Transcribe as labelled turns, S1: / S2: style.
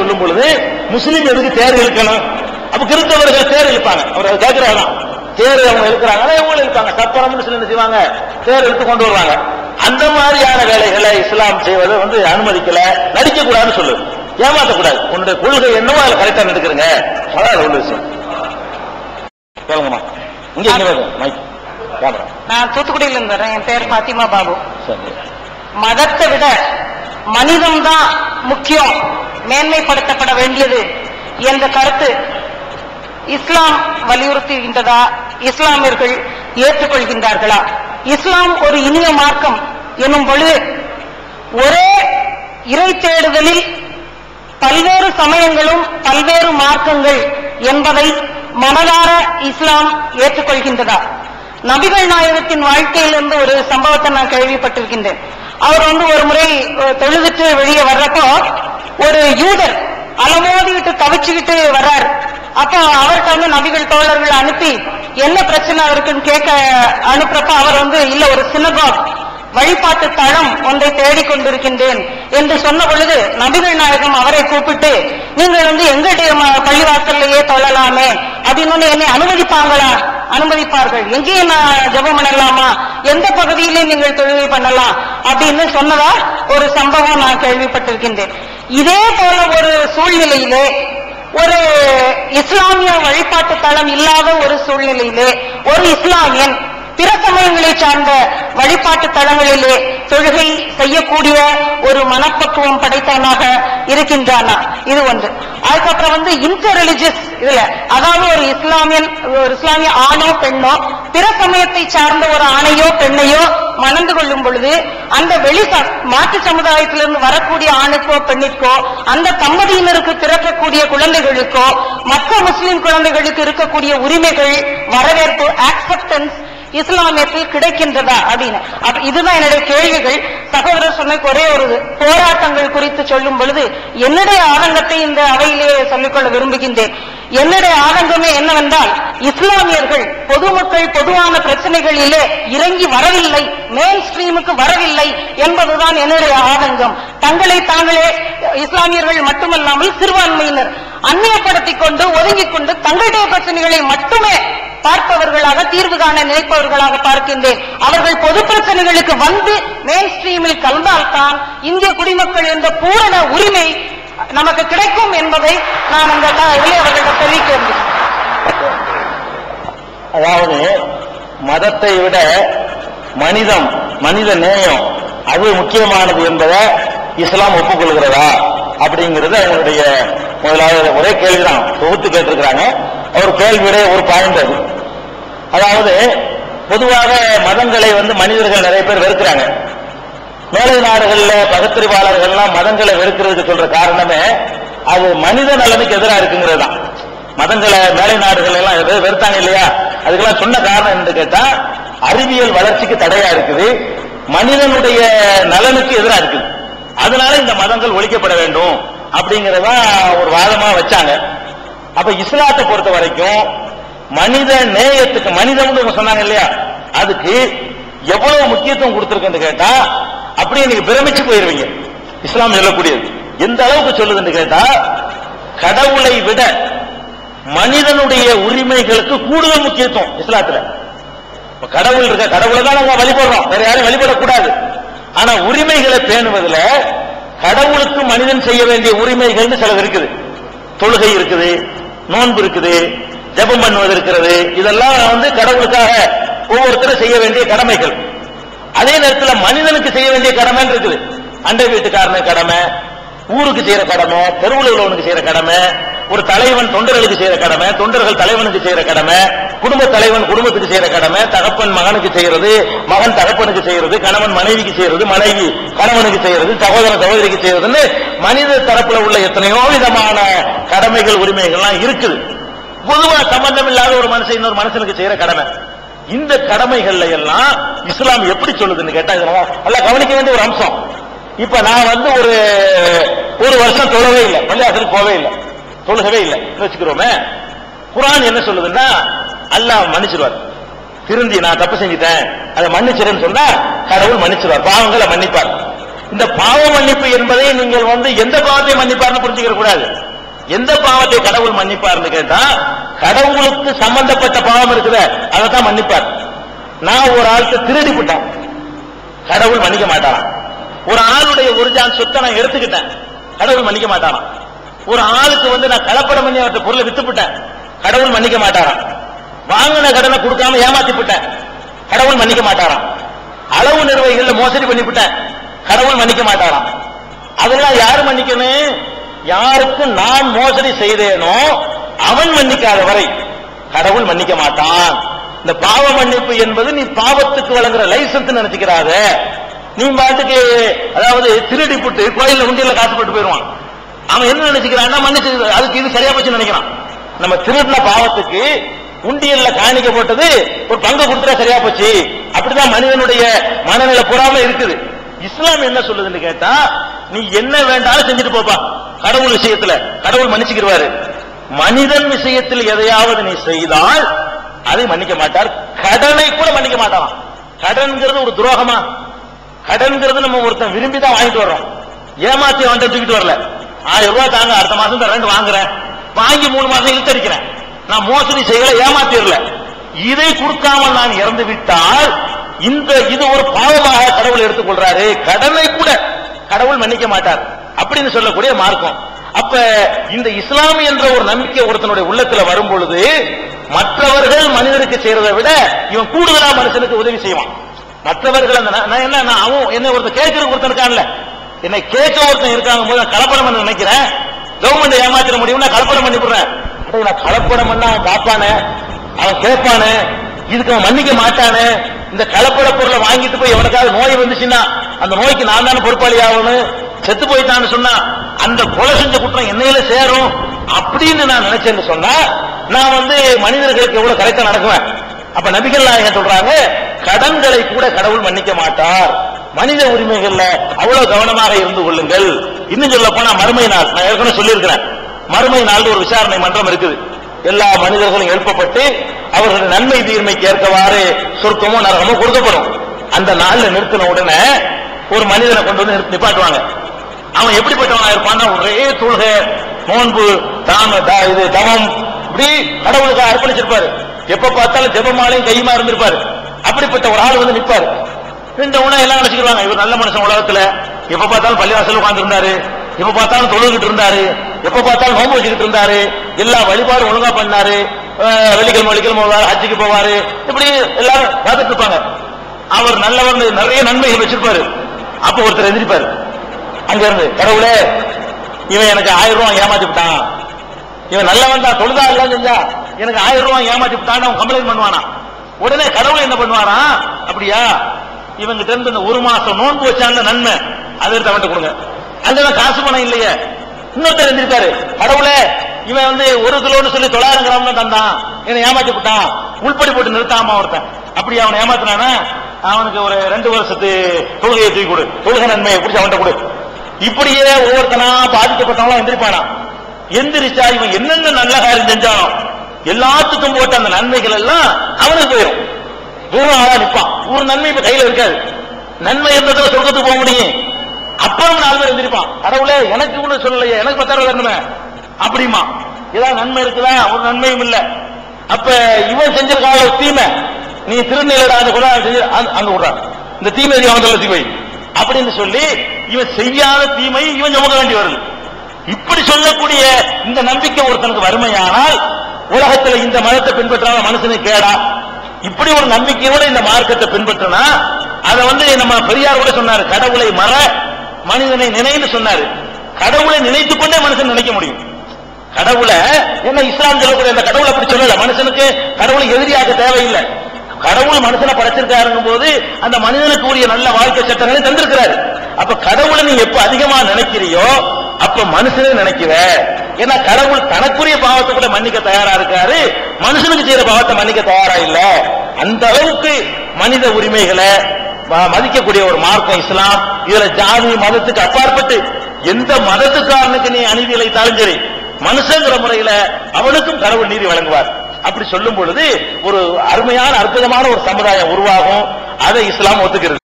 S1: சொல்லும் பொழுது முஸ்லீம் எதுக்கு தேர் இழுக்கணும்? அப்ப கிறிஸ்தவர்கள் தேர் இழுப்பாங்க. அவர் அதை கேட்கிறாராம் தேர் அவங்க இழுக்கிறாங்க இவங்களும் இழுப்பாங்க. சப்பரம்னு சொல்லி என்ன செய்வாங்க? தேர் இழுத்து கொண்டு வருவாங்க. அந்த மாதிரியான வேலைகளை இஸ்லாம் செய்வதை வந்து அனுமதிக்கல. நடிக்க கூடாதுன்னு சொல்லுது. ஏமாத்தக்கூடாது. உன்னுடைய கொள்கை என்னவோ அதுல கரெக்டா நடக்கிறங்க அதான் அது உள்ள விஷயம் கேளுங்கம்மா. இங்க இங்க மைக்
S2: நான் தூத்துக்குடியில இருந்து வரேன் என் பேர் பாத்திமா பாபு.
S1: சரி.
S2: மதத்தை விட மனிதம்தான் முக்கியம். மேன்மைப்படுத்தப்பட வேண்டியது என்ற கருத்து இஸ்லாம் வலியுறுத்துகின்றதா? இஸ்லாமியர்கள் ஏற்றுக்கொள்கின்றார்களா? இஸ்லாம் ஒரு இனிய மார்க்கம் என்னும் பொழுது ஒரே இறை தேடுதலில் பல்வேறு சமயங்களும் பல்வேறு மார்க்கங்கள் என்பதை மனதார இஸ்லாம் ஏற்றுக்கொள்கின்றதா? நபிகள் நாயகத்தின் வாழ்க்கையிலிருந்து ஒரு சம்பவத்தை நான் கேள்விப்பட்டிருக்கின்றேன். அவர் வந்து ஒரு முறை அஹ், தொழுதுட்டு வெளியே வர்றப்போ ஒரு யூதர் அலமோதிட்டு தவிச்சுக்கிட்டு வர்றார். அப்ப அவர்கிட்ட வந்து நபிகள் தோழர்கள் அனுப்பி என்ன பிரச்சனை இருக்குன்னு கேட்க அனுப்புறப்ப அவர் வந்து இல்ல ஒரு சினகாக் வழிபாட்டு தளம் ஒன்றை தேடிக் கொண்டிருக்கின்றேன். என்று சொன்ன பொழுது நபிகள் நாயகம் அவரை கூப்பிட்டு நீங்கள் வந்து எங்களுடைய பள்ளிவாசல்லையே தொழலாமே. அப்படின்னு வந்து என்னை அனுமதிப்பாங்களா? அனுமதிப்பார்கள். எங்கேயும் நான் ஜெபம் பண்ணலாமா? எந்த பகுதியிலே நீங்கள் தொழுகை பண்ணலாம். அப்படின்னு சொன்னதா ஒரு சம்பவம் நான் கேள்விப்பட்டிருக்கின்றேன். இதே போல ஒரு சூழ்நிலையிலே ஒரு இஸ்லாமிய வழிபாட்டு தளம் இல்லாத ஒரு சூழ்நிலையிலே ஒரு இஸ்லாமியன் பிற சமயங்களை சார்ந்த வழிபாட்டு தலங்களிலே தொழுகை செய்யக்கூடிய ஒரு மனப்பக்குவம் படைத்தவனாக இருக்கின்றானா? இது ஒன்று. அதுக்கப்புறம் வந்து இன்டர் ரிலிஜியஸ் இதுல அதாவது ஒரு இஸ்லாமியன் ஒரு இஸ்லாமிய ஆணோ பெண்ணோ பிற சமயத்தை சார்ந்த ஒரு ஆணையோ பெண்ணையோ மணந்து கொள்ளும் பொழுது அந்த வெளி மாற்று சமுதாயத்திலிருந்து வரக்கூடிய ஆணுக்கோ பெண்ணிற்கோ அந்த தம்பதியினருக்கு பிறக்கக்கூடிய குழந்தைகளுக்கோ மற்ற முஸ்லிம் குழந்தைகளுக்கு இருக்கக்கூடிய உரிமைகள் வரவேற்பு ஆக்செப்டன்ஸ் இஸ்லாமியத்தில் கிடைக்கின்றதா அப்படின்னு. அப்ப இதுதான் என்னுடைய கேள்விகள். சகோதரர் சொன்ன ஒரே ஒரு போராட்டங்கள் குறித்து சொல்லும் பொழுது என்னுடைய ஆதங்கத்தை இந்த அவையிலேயே சொல்லிக்கொள்ள விரும்புகின்றேன். என்னுடைய ஆதங்கமே என்னவென்றால் இஸ்லாமியர்கள் பொதுமக்கள் பொதுவான பிரச்சனைகளிலே இறங்கி வரவில்லை மெயின் ஸ்ட்ரீமுக்கு வரவில்லை என்பதுதான் என்னுடைய ஆதங்கம். தங்களை தாங்களே இஸ்லாமியர்கள் மட்டுமல்லாமல் சிறுபான்மையினர் அந்நியப்படுத்திக் கொண்டு ஒதுங்கிக் கொண்டு தங்களுடைய பிரச்சனைகளை மட்டுமே பார்ப்பவர்களாக தீர்வு காண நினைப்பவர்களாக பார்க்கின்றேன். அவர்கள் பொது பிரச்சனைகளுக்கு வந்து மெயின் ஸ்ட்ரீமில் கலந்தால்தான் இந்திய குடிமக்கள் என்ற பூரண உரிமை நமக்கு கிடைக்கும் என்பதை நான் இந்த அவர்களிடம் தெரிவிக்க
S1: அதாவது மதத்தை விட மனிதம் மனித நேயம் அது முக்கியமானது என்பதை இஸ்லாம் ஒப்புக்கொள்கிறதா? அப்படிங்கிறது அவங்களுடைய முதலாவது ஒரே கேள்விதான். தொகுத்து கேட்டிருக்கிறாங்க. ஒரு கேள்வியுடைய ஒரு பாயிண்ட் அது. அதாவது பொதுவாக மதங்களை வந்து மனிதர்கள் நிறைய பேர் வெறுக்கிறாங்க. மேலை நாடுகளில் பகுத்தறிவாளர்கள்லாம் மதங்களை வெறுக்கிறதுக்கு சொல்ற காரணமே அது மனித நலனுக்கு எதிராக இருக்குங்கிறது தான். மதங்களை மேலை நாடுகள் எல்லாம் வெறுத்தாங்க இல்லையா? அதுக்கெல்லாம் சொன்ன காரணம் என்று கேட்டா அறிவியல் வளர்ச்சிக்கு தடையா இருக்குது. மனிதனுடைய நலனுக்கு எதிராக இருக்குது. அதனால இந்த மதங்கள் ஒழிக்கப்பட வேண்டும் அப்படிங்கறதா ஒரு வாதமா வச்சாங்க. அப்ப இஸ்லாத்தை பொறுத்த வரைக்கும் மனித நேயத்துக்கு மனிதம்னு சொன்னாங்க இல்லையா? அதுக்கு எவ்வளவு முக்கியத்துவம் கொடுத்திருக்குன்னு கேட்டா அப்படியே நீங்க பிரமிச்சு போயிருவீங்க. இஸ்லாம் சொல்லக்கூடியது. எந்த அளவுக்கு சொல்லுதுன்னு கேட்டா கடவுளை விட மனிதனுடைய உரிமைகளுக்கு கூடுதல் முக்கியத்துவம் இஸ்லாத்துல. கடவுள் இருக்க கடவுளை தான் நாங்க வழிபடுறோம். வேற யாரும் வழிபடக்கூடாது. ஆனா உரிமைகளை பேணுவதில் கடவுளுக்கு மனிதன் செய்ய வேண்டிய உரிமைகள்னு சிலது இருக்குது. தொழுகை இருக்குது நோன்பு இருக்குது ஜபம் பண்ணுவது இருக்கிறது. இதெல்லாம் வந்து கடவுளுக்காக ஒவ்வொருத்தரும் செய்ய வேண்டிய கடமைகள். அதே நேரத்தில் மனிதனுக்கு செய்ய வேண்டிய கடமைன்னு இருக்குது. அண்டை வீட்டுக்காரன கடமை ஊருக்கு செய்யற கடமை தெருவில் உள்ளவனுக்கு செய்யற கடமை ஒரு தலைவன் தொண்டர்களுக்கு செய்யற கடமை தொண்டர்கள் தலைவனுக்கு செய்யற கடமை குடும்ப தலைவன் குடும்பத்துக்கு செய்யற கடமை தகப்பன் மகனுக்கு செய்யறது மகன் தகப்பனுக்கு செய்யறது கணவன் மனைவிக்கு செய்யறது மனைவி கணவனுக்கு செய்யறது சகோதர சகோதரிக்கு செய்யறதுன்னு மனித தரப்புல உள்ள எத்தனையோ விதமான கடமைகள் உரிமைகள்லாம் இருக்குது. பொதுவா சம்பந்தம் இல்லாத ஒரு மனுஷன் இன்னொரு மனுஷனுக்கு செய்யற கடமை. இந்த கடமைகள்ல எல்லாம் இஸ்லாம் எப்படி சொல்லுதுன்னு கேட்டா இதெல்லாம் நல்லா கவனிக்க வேண்டிய ஒரு அம்சம். இப்ப நான் வந்து ஒரு ஒரு வருஷம் தொழவே இல்லை பள்ளியாசலுக்கு போவே இல்லை. தொழுகவே இல்லை. வச்சுக்கிறோமே? குரான் என்ன சொல்லுதுன்னா அல்லாஹ் மன்னிச்சிருவார். திருந்தி நான் தப்பு செஞ்சுட்டேன். அதை மன்னிச்சிருன்னு சொன்னா கடவுள் மன்னிச்சிருவார். பாவங்களை மன்னிப்பார். இந்த பாவ மன்னிப்பு என்பதை நீங்கள் வந்து எந்த பாவத்தை மன்னிப்பார்னு புரிஞ்சுக்கிற கூடாது. எந்த பாவத்தை கடவுள் மன்னிப்பார்னு கேட்டா கடவுளுக்கு சம்பந்தப்பட்ட பாவம் இருக்குதே அதை தான் மன்னிப்பார். நான் ஒரு ஆளுக்கு திருடி விட்டேன் கடவுள் மன்னிக்க மாட்டாராம். ஒரு ஆளுடைய ஒரு ஜான் சொத்தை நான் எடுத்துக்கிட்டேன். கடவுள் மன்னிக்க மாட்டாராம். ஒரு ஆளுக்கு வந்து நான் கலப்படம் பண்ணி அவர்கிட்ட பொருளை வித்துப்பிட்டேன் கடவுள் மன்னிக்க மாட்டாராம். வாங்கின கடனை கொடுக்காம ஏமாத்தி விட்டேன் கடவுள் மன்னிக்க மாட்டாராம். அளவு நிர்வாகிகள்ல மோசடி பண்ணிவிட்டேன் கடவுள் மன்னிக்க மாட்டாராம். அதெல்லாம் யாரு மன்னிக்கணும்? யாருக்கு நான் மோசடி செய்தேனோ அவன் மன்னிக்காத வரை கடவுள் மன்னிக்க மாட்டான். இந்த பாவ மன்னிப்பு என்பது நீ பாவத்துக்கு வழங்குற லைசன்ஸ் நினைச்சுக்கிறாத. நீ பாட்டுக்கு அதாவது திருடி புட்டு கோயில்ல உண்டியில காசு போட்டு போயிடுவான் அவன் என்ன நினைச்சுக்கிறான்னா மன்னிச்சு அதுக்கு இது சரியா போச்சு நினைக்கிறான். நம்ம திருடின பாவத்துக்கு உண்டியல்ல காணிக்க போட்டது ஒரு பங்கு கொடுத்தா சரியா போச்சு. அப்படிதான் மனிதனுடைய மனநிலை புறாம இருக்குது. இஸ்லாம் என்ன சொல்லுதுன்னு கேட்டா நீ என்ன வேண்டாலும் செஞ்சுட்டு போப்பா. கடவுள் விஷயத்துல கடவுள் மன்னிச்சுக்கிடுவாரு. மனிதன் விஷயத்தில் எதையாவது நீ செய்தால் அதை மன்னிக்க மாட்டார். கடனை கூட மன்னிக்க மாட்டான் கடன்கிறது ஒரு துரோகமா? கடன்கிறது நம்ம ஒருத்தன் விரும்பி தான் வாங்கிட்டு வர்றோம். ஏமாத்தி அவன் தூக்கிட்டு வரல. ஆயிரம் ரூபாய் தாங்க அடுத்த மாசம் தரேன் வாங்குறேன். வாங்கி மூணு மாசம் இழுத்தடிக்கிறேன் நான் மோசடி செய்யல ஏமாத்திரல இதை கொடுக்காமல் நான் இறந்து விட்டால் இந்த இது ஒரு பாவமாக கடவுள் எடுத்துக்கொள்றாரு. கடனை கூட கடவுள் மன்னிக்க மாட்டார். அப்படின்னு சொல்லக்கூடிய மார்க்கம். அப்ப இந்த இஸ்லாம் என்ற ஒரு நம்பிக்கை ஒருத்தனுடைய உள்ளத்துல வரும் பொழுது மற்றவர்கள் மனிதனுக்கு செய்யறதை விட இவன் கூடுதலா மனுஷனுக்கு உதவி செய்வான். மற்றவர்கள் அந்த நான் என்ன நான் அவன் என்ன ஒருத்தன் கேட்கிற ஒருத்தன் என்னை கேட்க ஒருத்தன் இருக்காங்க போது நான் கலப்படம் பண்ண நினைக்கிறேன். கவர்மெண்ட் ஏமாத்திர முடியும் நான் கலப்படம் பண்ணி விடுறேன். நான் கலப்படம் பண்ணா அவன் பார்ப்பானே அவன் கேட்பானே? இதுக்கு அவன் மன்னிக்க மாட்டானே? இந்த கலப்பட பொருளை வாங்கிட்டு போய் எவனுக்காவது நோய் வந்துச்சுன்னா அந்த நோய்க்கு நான் தானே பொறுப்பாளி ஆகணும்? செத்து போயிட்டான்னு சொன்னா அந்த கொலை செஞ்ச குற்றம் என்னையில சேரும்? அப்படின்னு நான் நினைச்சேன்னு சொன்னா நான் வந்து மனிதர்களுக்கு எவ்வளவு கரெக்டா நடக்குவேன். அப்ப நபிகள் நாயகம் சொல்றாங்க கடன்களை கூட கடவுள் மன்னிக்க மாட்டார். மனித உரிமைகள்ல அவ்வளவு கவனமாக இருந்து கொள்ளுங்கள். இன்னும் சொல்ல போனா மறுமை நாள். நான் ஏற்கனவே சொல்லியிருக்கிறேன். மறுமை நாள் ஒரு விசாரணை மன்றம் இருக்குது. எல்லா மனிதர்களும் எழுப்பப்பட்டு அவர்கள் நன்மை தீர்மைக்கு ஏற்கவாறு சொர்க்கமோ நரகமோ கொடுக்கப்படும். அந்த நாள்ல நிறுத்தின உடனே ஒரு மனிதனை கொண்டு வந்து நிறுத்தி நிப்பாட்டுவாங்க. அவன் எப்படிப்பட்டவனா இருப்பான் ஒரே தொழுக நோன்பு தாம த- இது தவம். இப்படி கடவுளுக்கு அர்ப்பணிச்சிருப்பாரு. எப்ப பார்த்தாலும் ஜெபமாலையும் கையுமா இருந்திருப்பாரு. அப்படிப்பட்ட ஒரு ஆள் வந்து நிப்பாரு இந்த உணவு எல்லாம் நினைச்சுக்கிறாங்க இவர் நல்ல மனுஷன் உலகத்துல. எப்ப பார்த்தாலும் பள்ளிவாசல் உட்கார்ந்து இருந்தாரு எப்ப பார்த்தாலும் தொழுகிட்டு இருந்தாரு. எப்ப பார்த்தாலும் நோம்பு வச்சுக்கிட்டு இருந்தாரு. எல்லா வழிபாடும் ஒழுங்கா பண்ணாரு. வெள்ளிக்கிழமை வெள்ளிக்கிழமை போவாரு ஹஜ்ஜுக்கு போவாரு. இப்படி எல்லாரும் பார்த்துட்டு இருப்பாங்க. அவர் நல்லவர் நிறைய நன்மைகள் வச்சிருப்பாரு. அப்ப ஒருத்தர் எந்திரிப்பாரு. அங்க இருந்து கடவுளே இவன் எனக்கு ஆயிரம் ரூபாய் ஏமாத்தி விட்டான். இவன் நல்லவன் தான் தொழுதா இல்ல செஞ்சா எனக்கு ஆயிரம் ரூபாய் ஏமாத்தி விட்டான்னு அவன் கம்ப்ளைண்ட் பண்ணுவானா? உடனே கடவுள் என்ன பண்ணுவானா அப்படியா இவங்கிட்ட இருந்து இந்த ஒரு மாசம் நோன்பு வச்சான்ல நன்மை. அதை எடுத்து அவன்கிட்ட கொடுங்க. அங்கதான் காசு பணம் இல்லையே. இன்னொருத்தர் எழுந்திருக்காரு. கடவுளே இவன் வந்து ஒரு கிலோன்னு சொல்லி தொள்ளாயிரம் கிராம் தந்தான். என்ன ஏமாத்தி விட்டான் உள்படி போட்டு நிறுத்தாம ஒருத்தன். அப்படி அவனை ஏமாத்தினானா அவனுக்கு ஒரு ரெண்டு வருஷத்து தொழுகையை தூக்கி கொடு. தொழுகை நன்மையை பிடிச்சி அவன்கிட்ட கொடு. இப்படியே ஒவ்வொருத்தனா பாதிக்கப்பட்டவங்களாம் எந்திரிப்பானா எந்திரிச்சா இவன் என்னென்ன நல்ல காரியம் செஞ்சானோ எல்லாத்துக்கும் போட்ட அந்த நன்மைகள் எல்லாம் அவனுக்கு போயிடும் தூரம் ஆளா நிற்பான் ஒரு நன்மை இப்ப கையில இருக்காது. நன்மை இருந்ததுல சொர்க்கத்துக்கு போக முடியும். அப்புறம் நாலு பேர் எந்திரிப்பான் கடவுளே எனக்கு கூட சொல்லலையே எனக்கு பத்தாயிரம் தரணுமே. அப்படிமா ஏதாவது நன்மை இருக்குதா? ஒரு நன்மையும் இல்ல. அப்ப இவன் செஞ்சிருக்கான ஒரு தீமை. நீ திருநெல்வேலி அந்த கூட செஞ்சு அங்க விடுறான். இந்த தீமை அவன் தள்ள தீமை அப்படின்னு சொல்லி இவன் செய்யாத தீமை இவன் சுமக்க வேண்டி வருது. இப்படி சொல்லக்கூடிய இந்த நம்பிக்கை ஒருத்தனுக்கு வறுமையானால் உலகத்தில் இந்த மதத்தை பின்பற்றாத மனுஷனுக்கு கேடா. இப்படி ஒரு நம்பிக்கையோட இந்த மார்க்கத்தை பின்பற்றினா அதை வந்து நம்ம பெரியார் கூட சொன்னாரு கடவுளை மற மனிதனை நினைன்னு சொன்னாரு. கடவுளை நினைத்துக் கொண்டே மனுஷன் நினைக்க முடியும். கடவுளை என்ன இஸ்லாம் சொல்லக்கூடிய அந்த கடவுளை அப்படி சொல்லல. மனுஷனுக்கு கடவுளை எதிரியாக தேவையில்லை. கடவுள் மனுஷனை படைச்சிருக்காருங்கும் போது அந்த மனிதனுக்கு உரிய நல்ல வாழ்க்கை சட்டங்களை தந்திருக்கிறாரு. அப்ப கடவுளை நீ எப்ப அதிகமா நினைக்கிறியோ அப்ப மனுஷனே நினைக்கிற ஏன்னா கடவுள் தனக்குரிய பாவத்தை கூட மன்னிக்க தயாரா இருக்காரு. மனுஷனுக்கு செய்யற பாவத்தை மன்னிக்க தயாரா இல்ல. அந்த அளவுக்கு மனித உரிமைகளை மதிக்கக்கூடிய ஒரு மார்க்கம் இஸ்லாம். இதுல ஜாதி மதத்துக்கு அப்பாற்பட்டு எந்த மதத்துக்காரனுக்கு நீ அநீதி இழைத்தாலும் சரி மனுஷங்கிற முறையில அவனுக்கும் கடவுள் நீதி வழங்குவார். அப்படி சொல்லும் பொழுது ஒரு அருமையான அற்புதமான ஒரு சமுதாயம் உருவாகும். அதை இஸ்லாம் ஒத்துக்கிறது.